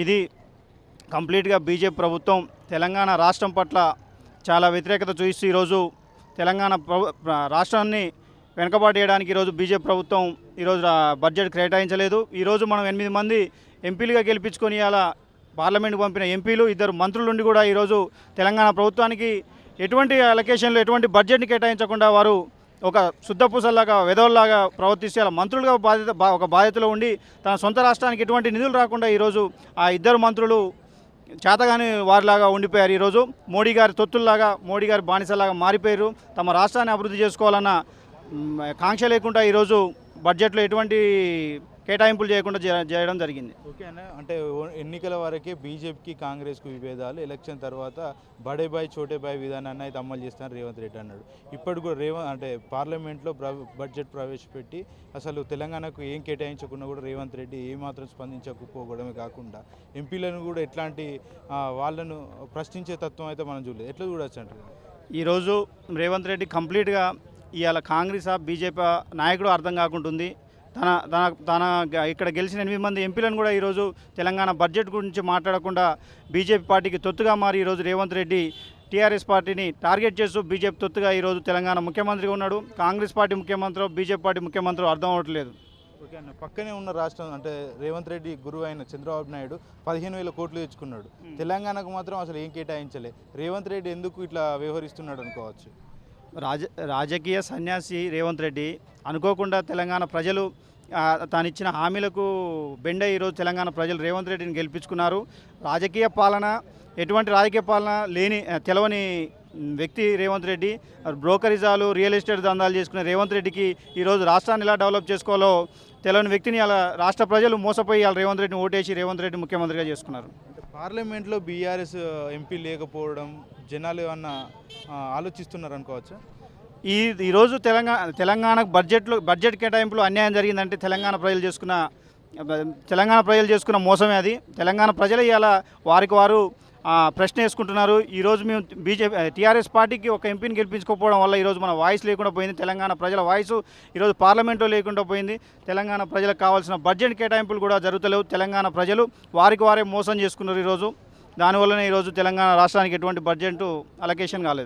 ఇది కంప్లీట్గా బీజేపీ ప్రభుత్వం తెలంగాణ రాష్ట్రం పట్ల చాలా వ్యతిరేకత చూపిస్తూ ఈరోజు తెలంగాణ రాష్ట్రాన్ని వెనుకబాటు చేయడానికి ఈరోజు బీజేపీ ప్రభుత్వం ఈరోజు బడ్జెట్ కేటాయించలేదు. ఈరోజు మనం ఎనిమిది మంది ఎంపీలుగా గెలిపించుకొని అలా పార్లమెంట్కి పంపిన ఎంపీలు ఇద్దరు మంత్రులుండి కూడా ఈరోజు తెలంగాణ ప్రభుత్వానికి ఎటువంటి అలొకేషన్లు ఎటువంటి బడ్జెట్ని కేటాయించకుండా వారు ఒక శుద్ధ పూసల్లాగా వెధవల్లాగా ప్రవర్తిస్తే అలా మంత్రులుగా బాధ్యత ఒక బాధ్యతలో ఉండి తన సొంత రాష్ట్రానికి ఎటువంటి నిధులు రాకుండా ఈరోజు ఆ ఇద్దరు మంత్రులు చేతగాని వారిలాగా ఉండిపోయారు. ఈరోజు మోడీ గారి తొత్తుల్లాగా మోడీ గారి బానిసలాగా మారిపోయారు. తమ రాష్ట్రాన్ని అభివృద్ధి చేసుకోవాలన్న కాంక్ష లేకుండా ఈరోజు బడ్జెట్లో ఎటువంటి కేటాయింపులు చేయకుండా చేయడం జరిగింది. ఓకే అన్న అంటే ఎన్నికల వరకే బీజేపీకి కాంగ్రెస్కు విభేదాలు ఎలక్షన్ తర్వాత బడే బాయ్ చోటే బాయ్ విధానాన్ని అయితే అమలు చేస్తాను రేవంత్ రెడ్డి అన్నాడు. ఇప్పుడు కూడా రేవంత్ అంటే పార్లమెంట్లో ప్ర- బడ్జెట్ ప్రవేశపెట్టి అసలు తెలంగాణకు ఏం కేటాయించకుండా కూడా రేవంత్ రెడ్డి ఏమాత్రం స్పందించకపోవడమే కాకుండా ఎంపీలను కూడా ఎట్లాంటి వాళ్ళను ప్రశ్నించే తత్వం అయితే మనం చూడలేదు. ఎట్లా చూడొచ్చు అంటారు ఈరోజు రేవంత్ రెడ్డి కంప్లీట్గా ఇవాళ కాంగ్రెస్ ఆ బీజేపీ నాయకుడు అర్థం కాకుంటుంది. తన తన తన ఇక్కడ గెలిచిన ఎనిమిది మంది ఎంపీలను కూడా ఈరోజు తెలంగాణ బడ్జెట్ గురించి మాట్లాడకుండా బీజేపీ పార్టీకి తొత్తుగా మారి ఈరోజు రేవంత్ రెడ్డి టీఆర్ఎస్ పార్టీని టార్గెట్ చేస్తూ బీజేపీ తొత్తుగా ఈరోజు తెలంగాణ ముఖ్యమంత్రిగా ఉన్నాడు. కాంగ్రెస్ పార్టీ ముఖ్యమంత్రి బీజేపీ పార్టీ ముఖ్యమంత్రి అర్థం అవ్వట్లేదు. ఓకే అన్న పక్కనే ఉన్న రాష్ట్రం అంటే రేవంత్ రెడ్డి గురువు అయిన చంద్రబాబు నాయుడు పదిహేను వేల కోట్లు తెచ్చుకున్నాడు. తెలంగాణకు మాత్రం అసలు ఏం కేటాయించలే. రేవంత్ రెడ్డి ఎందుకు ఇట్లా వ్యవహరిస్తున్నాడు అనుకోవచ్చు? రాజ రాజకీయ సన్యాసి రేవంత్ రెడ్డి అనుకోకుండా తెలంగాణ ప్రజలు తాను ఇచ్చిన హామీలకు బెండ ఈరోజు తెలంగాణ ప్రజలు రేవంత్ రెడ్డిని గెలిపించుకున్నారు. రాజకీయ పాలన ఎటువంటి రాజకీయ పాలన లేని తెలవని వ్యక్తి రేవంత్ రెడ్డి బ్రోకరిజాలు రియల్ ఎస్టేట్ దందాలు చేసుకునే రేవంత్ రెడ్డికి ఈరోజు రాష్ట్రాన్ని ఎలా డెవలప్ చేసుకోవాలో తెలవని వ్యక్తిని అలా రాష్ట్ర ప్రజలు మోసపోయి అలా రేవంత్ రెడ్డిని ఓటేసి రేవంత్ రెడ్డి ముఖ్యమంత్రిగా చేసుకున్నారు. పార్లమెంట్లో బీఆర్ఎస్ ఎంపీ లేకపోవడం జనాలు ఏమన్నా ఆలోచిస్తున్నారు అనుకోవచ్చు ఈ ఈరోజు తెలంగాణ తెలంగాణకు బడ్జెట్లో బడ్జెట్ కేటాయింపులో అన్యాయం జరిగిందంటే తెలంగాణ ప్రజలు చేసుకున్న తెలంగాణ ప్రజలు చేసుకున్న మోసమే అది. తెలంగాణ ప్రజలు ఇవాళ వారికి వారు ప్రశ్న వేసుకుంటున్నారు. ఈరోజు మేము బీజేపీ టీఆర్ఎస్ పార్టీకి ఒక ఎంపీని గెలిపించుకోకపోవడం వల్ల ఈరోజు మన వాయిస్ లేకుండా పోయింది. తెలంగాణ ప్రజల వాయిస్ ఈరోజు పార్లమెంట్లో లేకుండా పోయింది. తెలంగాణ ప్రజలకు కావాల్సిన బడ్జెట్ కేటాయింపులు కూడా జరుగుతలేవు. తెలంగాణ ప్రజలు వారికి వారే మోసం చేసుకున్నారు ఈరోజు దానివల్లనే ఈరోజు తెలంగాణ రాష్ట్రానికి ఎటువంటి బడ్జెట్ అలొకేషన్ కాలేదు.